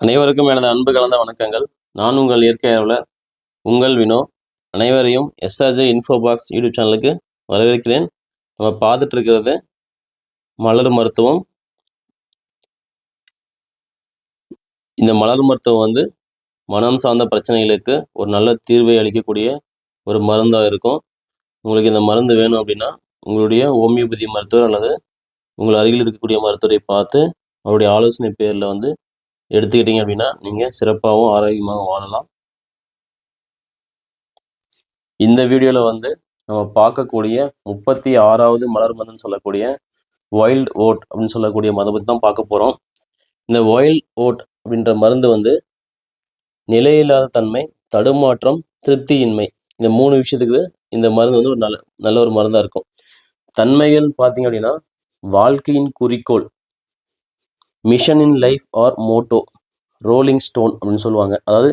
அனைவருக்கும் எனது அன்பு கலந்த வணக்கங்கள். நான் உங்கள் இயற்கை ஆர்வலர் உங்கள் வினோ. அனைவரையும் எஸ்ஆர்ஜே இன்ஃபோ பாக்ஸ் யூடியூப் சேனலுக்கு வரவேற்கிறேன். நம்ம பார்த்துட்டு இருக்கிறது மலர் மருத்துவம். இந்த மலர் மருத்துவம் வந்து மனம் சார்ந்த பிரச்சனைகளுக்கு ஒரு நல்ல தீர்வை அளிக்கக்கூடிய ஒரு மருந்தாக இருக்கும். உங்களுக்கு இந்த மருந்து வேணும் அப்படின்னா உங்களுடைய ஹோமியோபதி மருத்துவர் அல்லது உங்கள் அருகில் இருக்கக்கூடிய மருத்துவரை பார்த்து அவருடைய ஆலோசனை பேரில் வந்து எடுத்துக்கிட்டீங்க அப்படின்னா நீங்கள் சிறப்பாகவும் ஆரோக்கியமாகவும் வாழலாம். இந்த வீடியோவில் வந்து நம்ம பார்க்கக்கூடிய முப்பத்தி ஆறாவது மலர் மருந்துன்னு சொல்லக்கூடிய வைல்ட் ஓட் அப்படின்னு சொல்லக்கூடிய மதம் பற்றி தான் பார்க்க போகிறோம் இந்த வைல்ட் ஓட் அப்படின்ற மருந்து வந்து நிலையில்லாத தன்மை தடுமாற்றம் திருப்தியின்மை இந்த மூணு விஷயத்துக்கு இந்த மருந்து வந்து ஒரு நல்ல நல்ல ஒரு மருந்தாக இருக்கும். தன்மைகள் பார்த்தீங்க அப்படின்னா வாழ்க்கையின் குறிக்கோள் mission in life or motto rolling stone அப்படின்னு சொல்லுவாங்க. அதாவது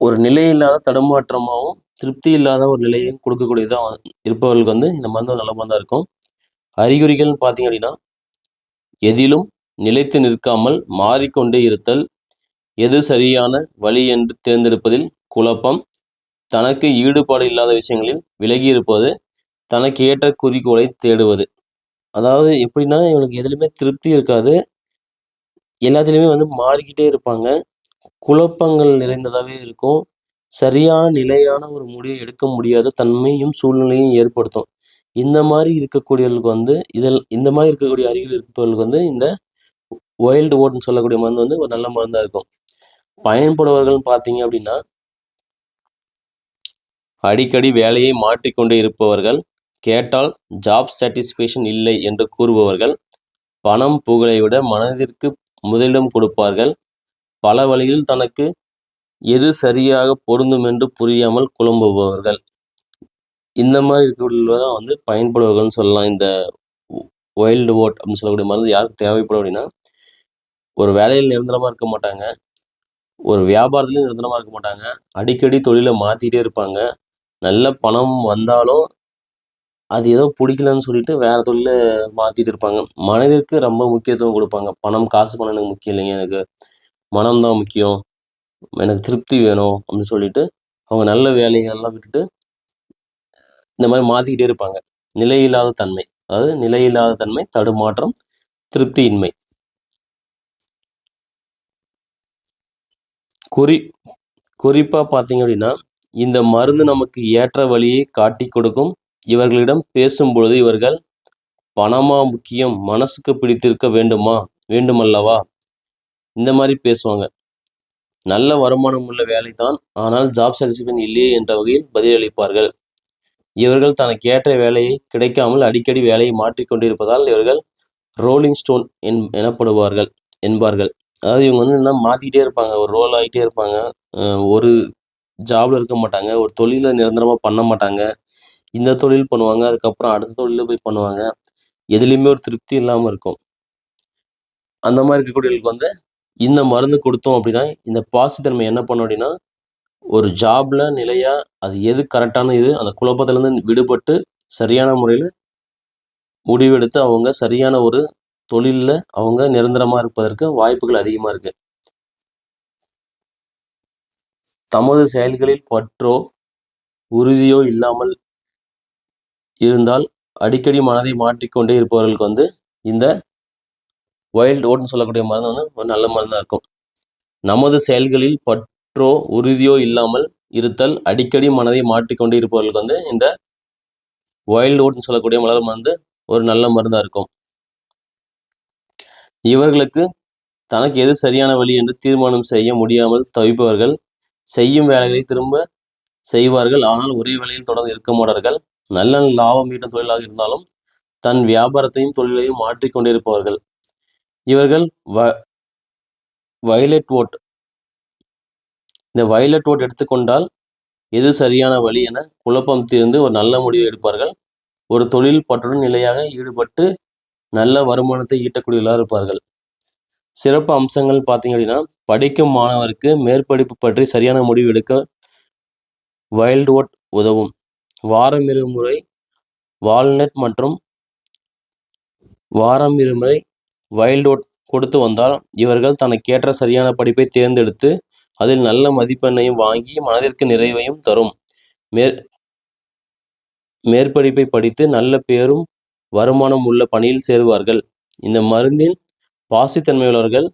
ஒரு நிலை இல்லாத தடுமாற்றமாகவும் திருப்தி இல்லாத ஒரு நிலையும் கொடுக்கக்கூடியதாக இருப்பவர்களுக்கு வந்து இந்த மருந்து நல்ல மருந்தாக இருக்கும். அறிகுறிகள்னு பார்த்தீங்க அப்படின்னா எதிலும் நிலைத்து நிற்காமல் மாறிக்கொண்டே இருத்தல் எது சரியான வழி என்று தேர்ந்தெடுப்பதில் குழப்பம் தனக்கு ஈடுபாடு இல்லாத விஷயங்களில் விலகி இருப்பது தனக்கு ஏற்ற குறிக்கோளை தேடுவது. அதாவது எப்படின்னா இவங்களுக்கு எதுலையுமே திருப்தி இருக்காது. எல்லாத்துலேயுமே வந்து மாறிக்கிட்டே இருப்பாங்க. குழப்பங்கள் நிறைந்ததாகவே இருக்கும். சரியான நிலையான ஒரு முடிவை எடுக்க முடியாத தன்மையும் சூழ்நிலையும் ஏற்படுத்தும். இந்த மாதிரி இருக்கக்கூடியவர்களுக்கு வந்து இதில் இந்த மாதிரி இருக்கக்கூடிய அறிகுறி இருப்பவர்களுக்கு வந்து இந்த வைல்டு ஓட்னு சொல்லக்கூடிய மருந்து வந்து ஒரு நல்ல மருந்தாக இருக்கும். பயன்படுபவர்கள் பார்த்தீங்க அப்படின்னா அடிக்கடி வேலையை மாற்றிக்கொண்டே இருப்பவர்கள் கேட்டால் ஜாப் சாட்டிஸ்ஃபேக்ஷன் இல்லை என்று கூறுபவர்கள் பணம் புகழை விட மனதிற்கு முதலிடம் கொடுப்பார்கள். பல வழியில் தனக்கு எது சரியாக பொருந்தும் என்று புரியாமல் குழம்புபவர்கள். இந்த மாதிரி இருக்கக்கூடியதான் தான் வந்து பயன்படுவர்கள்னு சொல்லலாம். இந்த வைல்டு ஓட் அப்படின்னு சொல்லக்கூடிய மருந்து யாருக்கு தேவைப்படும் அப்படின்னா ஒரு வேலையில் நிரந்தரமாக இருக்க மாட்டாங்க. ஒரு வியாபாரத்துலையும் நிரந்தரமாக இருக்க மாட்டாங்க. அடிக்கடி தொழிலை மாற்றிட்டே இருப்பாங்க. நல்ல பணம் வந்தாலும் அது ஏதோ பிடிக்கலன்னு சொல்லிட்டு வேற தொழிலை மாற்றிட்டு இருப்பாங்க. மனதிற்கு ரொம்ப முக்கியத்துவம் கொடுப்பாங்க. பணம் காசு பணம் எனக்கு முக்கியம் இல்லைங்க. எனக்கு மனம் தான் முக்கியம். எனக்கு திருப்தி வேணும் அப்படின்னு சொல்லிட்டு அவங்க நல்ல வேலைகள்லாம் விட்டுட்டு இந்த மாதிரி மாற்றிக்கிட்டே இருப்பாங்க. நிலையில்லாத தன்மை. அதாவது நிலையில்லாத தன்மை தடுமாற்றம் திருப்தியின்மை. குறி குறிப்பாக பார்த்தீங்க அப்படின்னா இந்த மருந்து நமக்கு ஏற்ற வழியை காட்டி கொடுக்கும் இவர்களிடம் பேசும்பொழுது இவர்கள் பணமா முக்கியம்? மனசுக்கு பிடித்திருக்க வேண்டுமா? வேண்டுமல்லவா? இந்த மாதிரி பேசுவாங்க. நல்ல வருமானம் உள்ள வேலை தான் ஆனால் ஜாப் சாட்டிஸ்ஃபேக்ஷன் இல்லையே என்ற வகையில் பதிலளிப்பார்கள். இவர்கள் தனக்கு ஏற்ற வேலையை கிடைக்காமல் அடிக்கடி வேலையை மாற்றிக்கொண்டிருப்பதால் இவர்கள் ரோலிங் ஸ்டோன் என் எனப்படுவார்கள் என்பார்கள். அதாவது இவங்க வந்து என்ன மாற்றிக்கிட்டே இருப்பாங்க ஒரு ரோல் ஆகிட்டே இருப்பாங்க. ஒரு ஜாபில் இருக்க மாட்டாங்க ஒரு தொழிலை நிரந்தரமாக பண்ண மாட்டாங்க. இந்த தொழில் பண்ணுவாங்க அதுக்கப்புறம் அடுத்த தொழிலில் போய் பண்ணுவாங்க. எதுலேயுமே ஒரு திருப்தி இல்லாமல் இருக்கும். அந்த மாதிரி இருக்கக்கூடியவங்களுக்கு வந்து இந்த மருந்து கொடுத்தோம் அப்படின்னா இந்த பாசித்தன்மை என்ன பண்ணும் அப்படின்னா ஒரு ஜாப்ல நிலையாக அது எது கரெக்டான இது அந்த குழப்பத்திலேருந்து விடுபட்டு சரியான முறையில் முடிவெடுத்து அவங்க சரியான ஒரு தொழிலில் அவங்க நிரந்தரமாக இருப்பதற்கு வாய்ப்புகள் அதிகமாக இருக்கு. தமது செயல்களில் பற்றோ உறுதியோ இல்லாமல் இருந்தால் அடிக்கடி மனதை மாற்றிக்கொண்டே இருப்பவர்களுக்கு வந்து இந்த வைல்ட் ஓட்னு சொல்லக்கூடிய மருந்து வந்து ஒரு நல்ல மருந்தாக இருக்கும். நமது செயல்களில் பற்றோ உறுதியோ இல்லாமல் இருத்தல் அடிக்கடி மனதை மாற்றிக்கொண்டே இருப்பவர்களுக்கு வந்து இந்த வைல்ட் ஓட்னு சொல்லக்கூடிய மலர் மருந்து ஒரு நல்ல மருந்தாக இருக்கும். இவர்களுக்கு தனக்கு எது சரியான வழி என்று தீர்மானம் செய்ய முடியாமல் தவிப்பவர்கள் செய்யும் வேலைகளை திரும்ப செய்வார்கள். ஆனால் ஒரே வேலையில் தொடர்ந்து இருக்க மாட்டார்கள். நல்ல லாபம் ஈட்டும் தொழிலாக இருந்தாலும் தன் வியாபாரத்தையும் தொழிலையும் மாற்றிக்கொண்டிருப்பவர்கள் இவர்கள் வ வயலட் ஓட் இந்த வயலட் ஓட் எடுத்துக்கொண்டால் எது சரியான வழி என குழப்பம் தீர்ந்து ஒரு நல்ல முடிவு எடுப்பார்கள். ஒரு தொழில் பற்றுடன் நிலையாக ஈடுபட்டு நல்ல வருமானத்தை ஈட்டக்கூடியவர்களாக இருப்பார்கள். சிறப்பு அம்சங்கள் பார்த்தீங்க அப்படின்னா படிக்கும் மாணவருக்கு மேற்படிப்பு பற்றி சரியான முடிவு எடுக்க வைல்ட் ஓட் உதவும். வாரம் இருமுறை வால்நட் மற்றும் வாரம் இருமுறை வைல்ட் ஓட் கொடுத்து வந்தால் இவர்கள் தனக்கேற்ற சரியான படிப்பை தேர்ந்தெடுத்து அதில் நல்ல மதிப்பெண்ணையும் வாங்கி மனதிற்கு நிறைவையும் தரும். மேற் மேற்படிப்பை படித்து நல்ல பேரும் வருமானம் உள்ள பணியில் சேருவார்கள். இந்த மருந்தின் பாசித்தன்மையுள்ளவர்கள்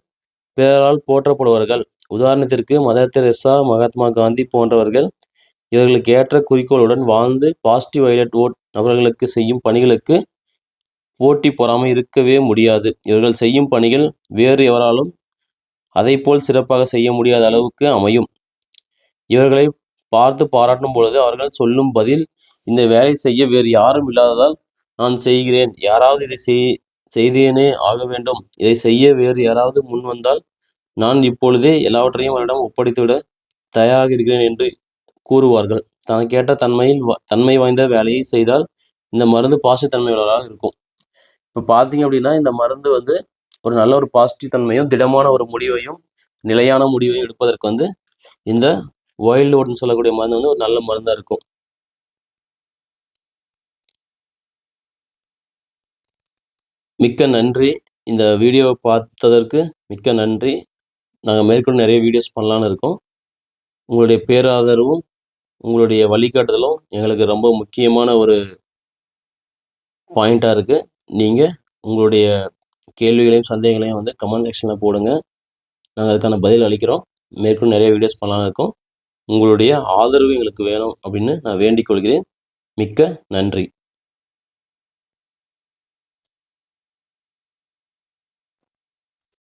பிறரால் போற்றப்படுவார்கள். உதாரணத்திற்கு மதர் தெரசா மகாத்மா காந்தி போன்றவர்கள் இவர்களுக்கு ஏற்ற குறிக்கோளுடன் வாழ்ந்து பாசிட்டிவ் வைலட் ஓட் நபர்களுக்கு செய்யும் பணிகளுக்கு போட்டி பொறாமை இருக்கவே முடியாது. இவர்கள் செய்யும் பணிகள் வேறு எவராலும் அதைப்போல் சிறப்பாக செய்ய முடியாத அளவுக்கு அமையும். இவர்களை பார்த்து பாராட்டும் பொழுது அவர்கள் சொல்லும் பதில் இந்த வேலை செய்ய வேறு யாரும் இல்லாததால் நான் செய்கிறேன். யாராவது இதை செய் செய்தேனே ஆக வேண்டும். இதை செய்ய வேறு யாராவது முன் வந்தால் நான் இப்பொழுதே எல்லாவற்றையும் அவரிடம் ஒப்படைத்துவிட தயாராக இருக்கிறேன் என்று கூறுவார்கள். தனக்கேற்ற தன்மையில் வ- தன்மை வாய்ந்த வேலையை செய்தால் இந்த மருந்து பாசிட்டிவ் பாசித்தன்மையுள்ளதாக இருக்கும். இப்போ பார்த்தீங்க அப்படின்னா இந்த மருந்து வந்து ஒரு நல்ல ஒரு பாசிட்டிவ் தன்மையும் திடமான ஒரு முடிவையும் நிலையான முடிவையும் எடுப்பதற்கு வந்து இந்த வைல்டு ஓட்னு சொல்லக்கூடிய மருந்து வந்து ஒரு நல்ல மருந்தாக இருக்கும். மிக்க நன்றி. இந்த வீடியோவை பார்த்ததற்கு மிக்க நன்றி. நாங்கள் மேற்கொண்டு நிறைய வீடியோஸ் பண்ணலான்னு இருக்கோம். உங்களுடைய பேராதரவும் உங்களுடைய வழிகாட்டுதலும் எங்களுக்கு ரொம்ப முக்கியமான ஒரு பாயிண்ட்டாக இருக்குது நீங்கள் உங்களுடைய கேள்விகளையும் சந்தேகங்களையும் வந்து கமெண்ட் செக்ஷனில் போடுங்க. நாங்கள் அதுக்கான பதில் அளிக்கிறோம். மேற்கொண்டு நிறைய வீடியோஸ் பண்ணலாம் இருக்கோம். உங்களுடைய ஆதரவு எங்களுக்கு வேணும் அப்படின்னு நான் வேண்டிக் கொள்கிறேன். மிக்க நன்றி.